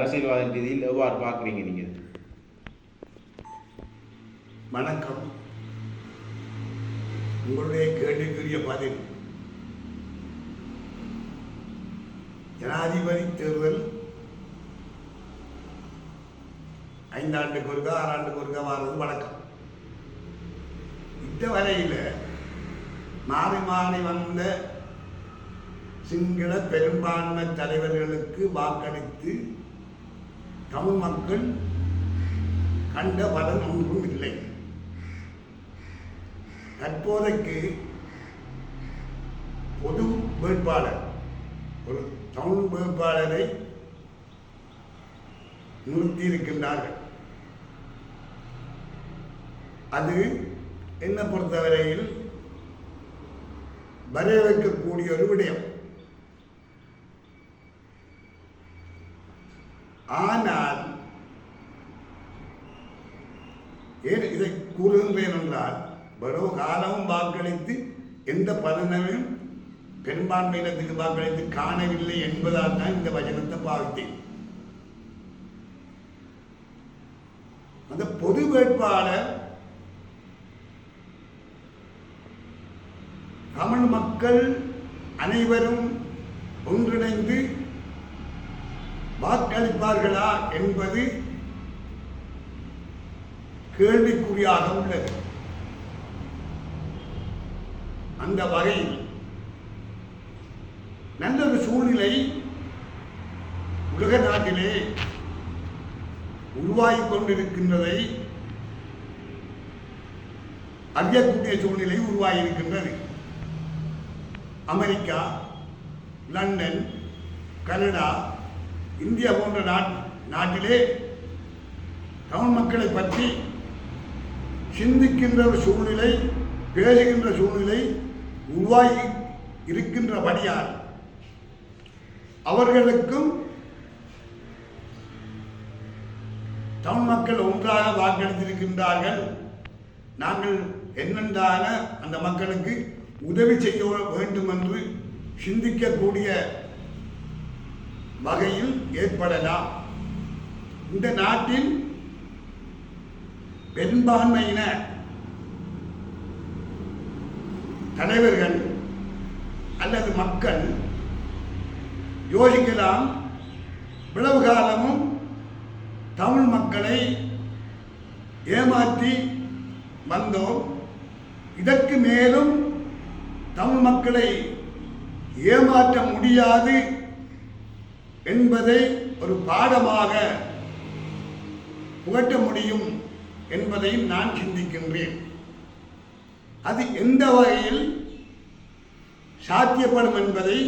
அரசியல்வாத ரீதியில் எவ்வாறு பார்க்குறீங்க நீங்கள் வணக்கம். உங்களுடைய கேள்விக்குரிய பதில். ஜனாதிபதி தேர்தல் ஐந்தாண்டுக்கு ஒருக்கா ஆறாண்டுக்கு ஒருக்கா வாரது வழக்கம் இந்த வரையில் மாறி மாறி வந்த சிங்கள பெரும்பான்மை தலைவர்களுக்கு வாக்களித்து தமிழ் மக்கள் கண்ட பலன் ஒன்றும் இல்லை. தற்போதைக்கு பொது வேட்பாளர் ஒரு தமிழ் வேட்பாளரை நிறுத்தியிருக்கின்றார்கள். அது என்னை பொறுத்தவரையில் வரவேற்கக்கூடிய ஒரு விடயம் ஆனால் ஏன் இதை கூறுகின்றேன் என்றால் வரும் காலமும் வாக்களித்து எந்த பலனையும் பெரும்பான்மையினத்துக்கு வாக்களித்து காணவில்லை என்பதால் தான் இந்த வச்சனத்தை பாவித்தேன். அந்த பொது வேட்பாளர் தமிழ் மக்கள் அனைவரும் ஒன்றிணைந்து வாக்களிப்பார்களா என்பது கேள்விக்குறியாக உள்ளது. அந்த வகையில் நல்லொரு சூழ்நிலை உலக நாட்டிலே உருவாகி கொண்டிருக்கின்றதை அறியக்கூடிய சூழ்நிலை உருவாகி இருக்கின்றது அமெரிக்கா லண்டன் கனடா இந்தியா போன்ற நாட் நாட்டிலே தமிழ் மக்களை பற்றி சிந்திக்கின்ற ஒரு சூழ்நிலை பேசுகின்ற சூழ்நிலை உருவாகி இருக்கின்றபடியால் அவர்களுக்கும் தமிழ் மக்கள் ஒன்றாக வாக்களித்திருக்கின்றார்கள். நாங்கள் என்னென்றான அந்த மக்களுக்கு உதவி செய்ய வேண்டும் என்று சிந்திக்கக்கூடிய வகையில் ஏற்படலாம். இந்த நாட்டில் பெரும்பான்மையின தலைவர்கள் அல்லது மக்கள் யோசிக்கலாம். இவ்வளவு காலமும் தமிழ் மக்களை ஏமாற்றி வந்தோம். இதற்கு மேலும் தமிழ் மக்களை ஏமாற்ற முடியாது என்பதை ஒரு பாடமாக புகட்ட முடியும் என்பதையும் நான் சிந்திக்கின்றேன். அது எந்த வகையில் சாத்தியப்படும் என்பதை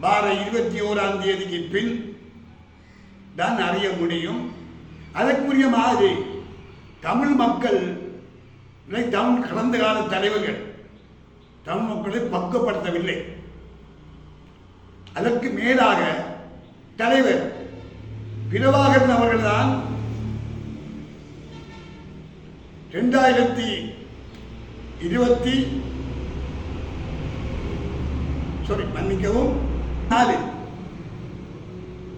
வார இருபத்தி ஓராம் தேதிக்கு பின் தான் அறிய முடியும். அதற்குரிய மாதிரி தமிழ் மக்கள் தமிழ் கடந்த கால தலைவர்கள் தமிழ் மக்களை பக்குவப்படுத்தவில்லை. அதற்கு மேலாக தலைவர் பிரபாகரன் அவர்கள்தான் ரெண்டாயிரத்தி இருபத்தி சாரி மன்னிக்கவும் நாலு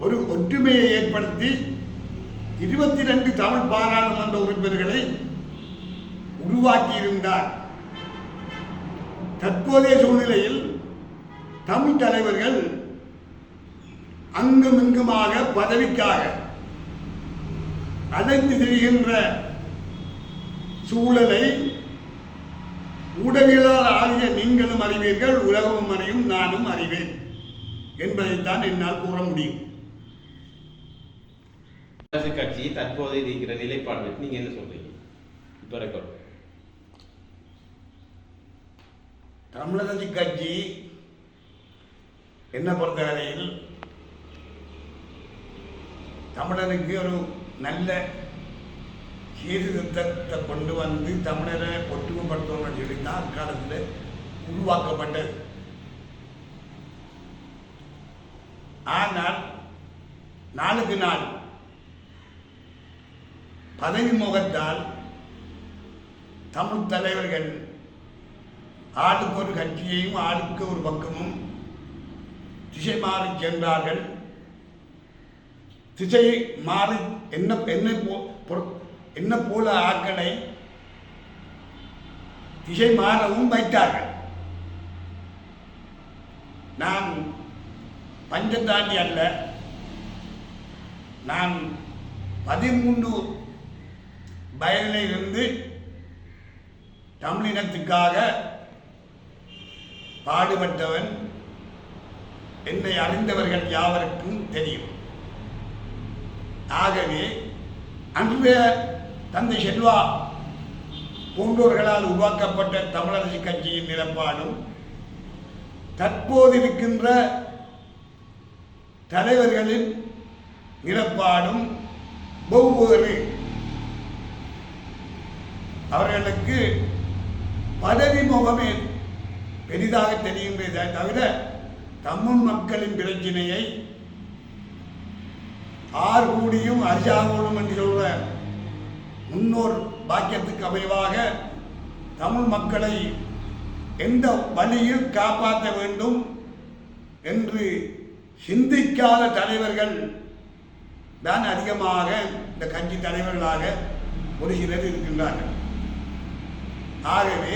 ஒரு ஒற்றுமையை ஏற்படுத்தி இருபத்தி ரெண்டு தமிழ் பாராளுமன்ற உறுப்பினர்களை உருவாக்கியிருந்தார். தற்போதைய சூழ்நிலையில் தமிழ் தலைவர்கள் அங்குமிங்குமாக பதவிக்காக அலைந்து திரிகின்ற சூழலை ஊடகங்களால் ஆகிய நீங்களும் அறிவீர்கள் உலகமும் அறியும் நானும் அறிவேன் என்பதைத்தான் என்னால் கூற முடியும். அரசு கட்சி தற்போது இருக்கிற நிலைப்பாடு நீங்கள் என்ன சொல்றீங்க? இப்போ ரெக்கார்ட் தமிழரசு கட்சி என்ன பொறுத்தவரையில் தமிழனுக்கு ஒரு நல்ல சீர்திருத்தத்தை கொண்டு வந்து தமிழரை ஒற்றுமைப்படுத்தணும்னு சொல்லி தான் அக்காலத்தில் உருவாக்கப்பட்டது. ஆனால் நாளுக்கு நாள் பதவி முகத்தால் தமிழ் தலைவர்கள் ஆளுக்கு ஒரு கட்சியையும் ஆளுக்கு ஒரு பக்கமும் திசை மாறி சென்றார்கள். திசை மாறி என்ன என்ன போ என்ன போல ஆக்களை திசை மாறவும் வைத்தார்கள். நான் பஞ்சதாண்டி அல்ல. நான் பதிமூன்று வயதிலிருந்து தமிழினத்துக்காக பாடுபட்டவன் என்னை அறிந்தவர்கள் யாவருக்கும் தெரியும். ஆகவே அன்றைய தந்தை செல்வா போன்றோர்களால் உருவாக்கப்பட்ட தமிழரசு கட்சியின் நிலப்பாடும் தற்போது இருக்கின்ற தலைவர்களின் நிலப்பாடும் ஒவ்வொரு அவர்களுக்கு பதவி முகமே பெரிதாக தெரிகின்றதை தவிர தமிழ் மக்களின் பிரச்சனையை ஆர் கூடியும் அரிசாகோடும் என்று சொல்ற முன்னோர் பாக்கியத்துக்கு அமைவாக தமிழ் மக்களை எந்த வழியில் காப்பாற்ற வேண்டும் என்று சிந்திக்காத தலைவர்கள் தான் அதிகமாக இந்த கட்சி தலைவர்களாக ஒரு சிலர் இருக்கின்றார்கள். ஆகவே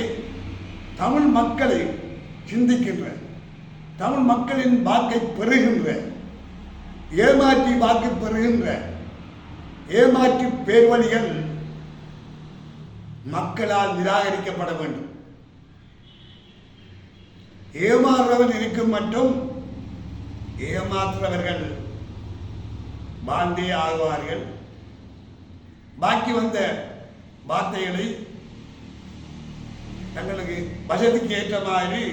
தமிழ் மக்களை சிந்திக்கின்ற தமிழ் மக்களின் வாக்கை பெறுகின்ற ஏமாற்றி வாக்கு பெறுகின்ற ஏமாற்றி பேர்வழிகள் மக்களால் நிராகரிக்கப்பட வேண்டும். ஏமாறுறவன் இருக்கும் மட்டும் ஏமாற்றுறவர்கள் வாழ்ந்தே ஆகுவார்கள். பாக்கி வந்த வார்த்தைகளை தங்களுக்கு வசதிக்கு ஏற்ற மாதிரி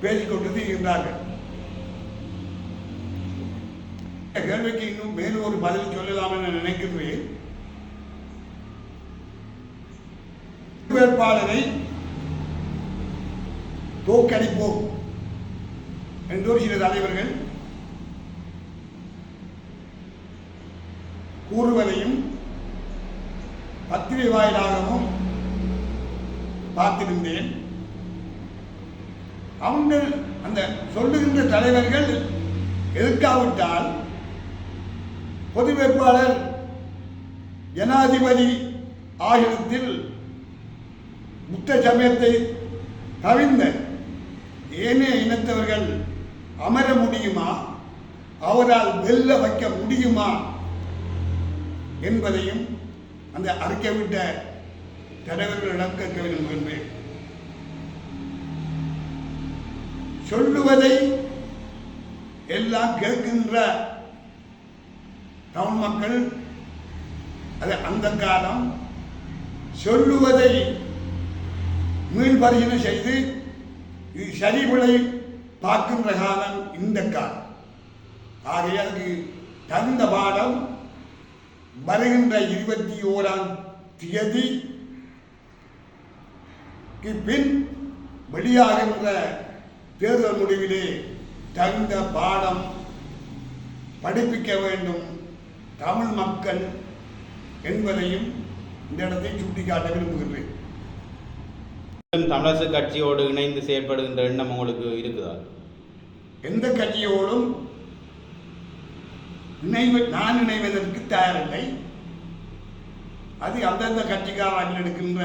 பேசிக்கொண்டு இருந்தார்கள் கேள்விக்கு இன்னும் மேலும் ஒரு பதில் சொல்லலாம் என நினைக்கின்றேன். வேட்பாளரை தோக்கடிப்போம் என்று சில தலைவர்கள். கூறுவதையும் பத்திரிகை வாயிலாகவும் பார்த்திருந்தேன். அவங்கள் அந்த சொல்லுகின்ற தலைவர்கள் எதிர்க்காவிட்டால் பொது வேட்பாளர் ஜனாதிபதி ஆகியத்தில் புத்த சமயத்தை தவிர்ந்த ஏனைய இனத்தவர்கள் அமர முடியுமா? அவரால் வெல்ல வைக்க முடியுமா? என்பதையும் அந்த அறிக்கைவிட்ட தலைவர்களிடம் கேட்க விரும்புகின்றேன் சொல்லுவதை எல்லாம் கேட்கின்ற தமிழ் மக்கள் அது அந்த காலம் சொல்லுவதை மீள்பரிசீலனை செய்து இது சரிவிளை பார்க்கின்ற காலம் இந்த காலம். ஆகையால் அதுக்கு தகுந்த பாடம் வருகின்ற இருபத்தி ஓராம் தேதி பின் வெளியாகின்ற தேர்தல் முடிவிலே தகுந்த பாடம் படிப்பிக்க வேண்டும் தமிழ் மக்கள் என்பதையும் இந்த இடத்தை சுட்டிக்காட்ட விரும்புகின்றேன். தமிழரசு கட்சியோடு இணைந்து செயற்படுகின்ற எண்ணம் உங்களுக்கு இருக்குதா? எந்த கட்சியோடும் இணைவு நான் இணைவதற்கு தயாரில்லை. அது அந்தந்த கட்சிக்காரர்கள் எடுக்கின்ற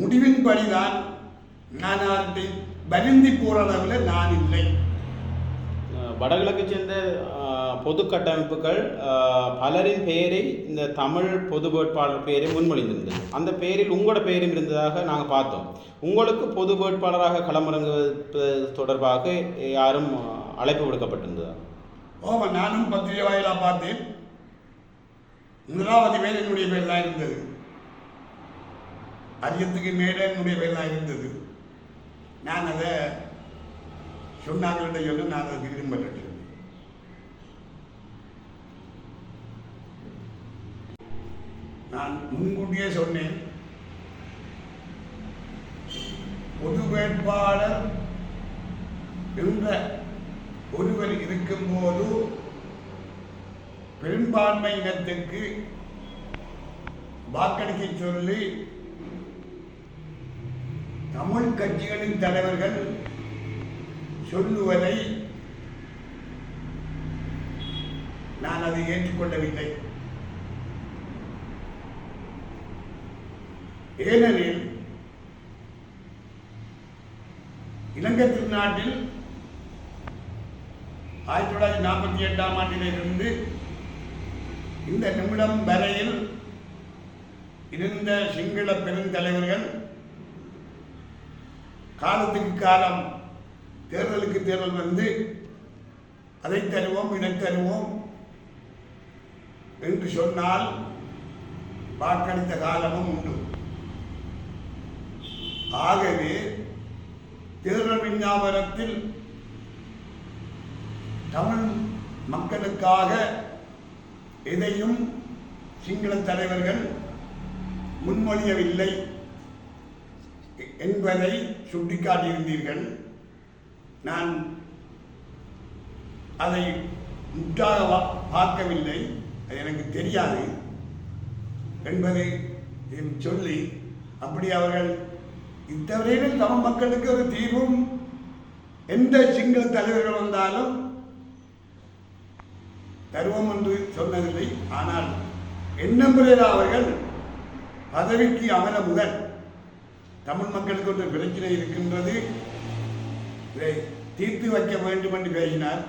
முடிவின்படிதான் நான் அவற்றை வருந்தி போற அளவில் நான் இல்லை. வடகிழக்கு சேர்ந்த பொது கட்டமைப்புகள் பலரின் பெயரை இந்த தமிழ் பொது வேட்பாளர் பெயரை முன்மொழிந்திருந்தது. அந்த பெயரில் உங்களோட பெயரும் இருந்ததாக நாங்கள் பார்த்தோம். உங்களுக்கு பொது வேட்பாளராக களமிறங்குவது தொடர்பாக யாரும் அழைப்பு விடுக்கப்பட்டிருந்ததா? ஓ நானும் பத்திரிகை வாயிலாக பார்த்தேன். முதலாவது பேர் என்னுடைய பேர் தான் இருந்தது. அரியத்துக்கு மேலே என்னுடைய பேர் தான் இருந்தது. நான் அதை சொன்னாங்கள்ட்ட சொல்லு நான் அதை விரும்பல நான் முன்கூட்டியே சொன்னேன். பொது வேட்பாளர் என்ற ஒருவர் இருக்கும்போது பெரும்பான்மை இனத்திற்கு வாக்களிக்க சொல்லி தமிழ் கட்சிகளின் தலைவர்கள் சொல்லுவதை நான் அதை ஏற்றுக்கொள்ளவில்லை. ஏனெனில் இலங்கை திருநாட்டில் ஆயிரத்தி தொள்ளாயிரத்தி நாற்பத்தி எட்டாம் ஆண்டிலிருந்து இந்த நிமிடம் வரையில் இருந்த சிங்கள பெருந்தலைவர்கள் காலத்துக்கு காலம் தேர்தலுக்கு தேர்தல் வந்து அதை தருவோம் இதை தருவோம் என்று சொன்னால் வாக்களித்த காலமும் உண்டு. ஆகவே தேர்தல் விஞ்ஞாபனத்தில் தமிழ் மக்களுக்காக எதையும் சிங்கள தலைவர்கள் முன்மொழியவில்லை என்பதை சுட்டிக்காட்டியிருந்தீர்கள். நான் அதை முற்றாக வா- பார்க்கவில்லை. அது எனக்கு தெரியாது என்பதை சொல்லி அப்படி அவர்கள் இத்தவரையிலும் தமிழ் மக்களுக்கு ஒரு தீர்வும் எந்த சிங்கள தலைவர்கள் வந்தாலும் தருவோம் என்று சொன்னதில்லை. ஆனால் எண்ணம்புரையில் அவர்கள் பதவிக்கு அமர முதல் தமிழ் மக்களுக்கு ஒரு பிரச்சனை இருக்கின்றது தீர்த்து வைக்க வேண்டும் என்று பேசினார்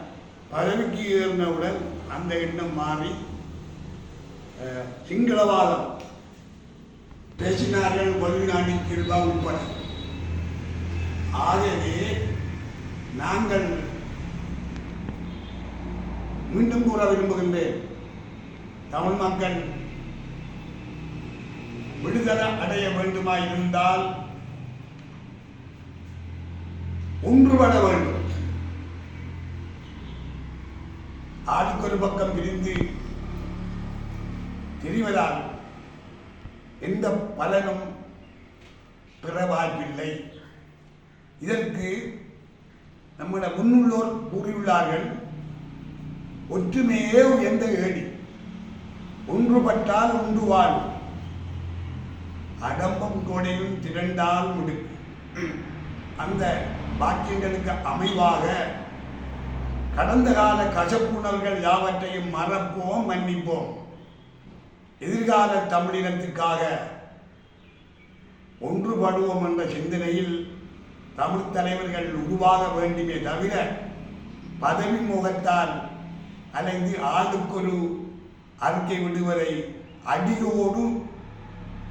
பதவிக்கு ஏறினவுடன் அந்த எண்ணம் மாறி சிங்களவாதம் பேசினார்கள் வல்வினாடி கிருபா உட்பட. ஆகவே நாங்கள் மீண்டும் கூற விரும்புகின்றேன் தமிழ் மக்கள் விடுதலை அடைய வேண்டுமாயிருந்தால் ஒன்றுபட வேண்டும். ஆளுக்கொரு பக்கம் பிரிந்து தெரிவதால் எந்த பலனும் பெற வாய்ப்பில்லை இதற்கு நம்முடைய முன்னுள்ளோர் கூறியுள்ளார்கள் ஒற்றுமையே எந்த ஏடி ஒன்றுபட்டால் உண்டு வாழ். அடம்பம் கொடையும் திரண்டால் முடுக்கு. அந்த பாக்கியங்களுக்கு அமைவாக கடந்த கால கசப்புணர்கள் யாவற்றையும் மறப்போம் மன்னிப்போம். எதிர்கால தமிழினத்துக்காக ஒன்றுபடுவோம் என்ற சிந்தனையில் தமிழ் தலைவர்கள் உருவாக வேண்டுமே தவிர பதவி முகத்தால் அலைந்து ஆளுக்கொரு அறிக்கை விடுவதை அடியோடு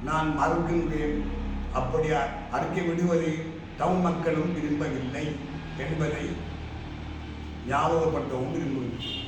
நான் மறுக்கின்றேன். அப்படி அறிக்கை விடுவதை தமிழ் மக்களும் விரும்பவில்லை என்பதை ஞாபகப்படுத்தவும் விரும்புகிறேன்.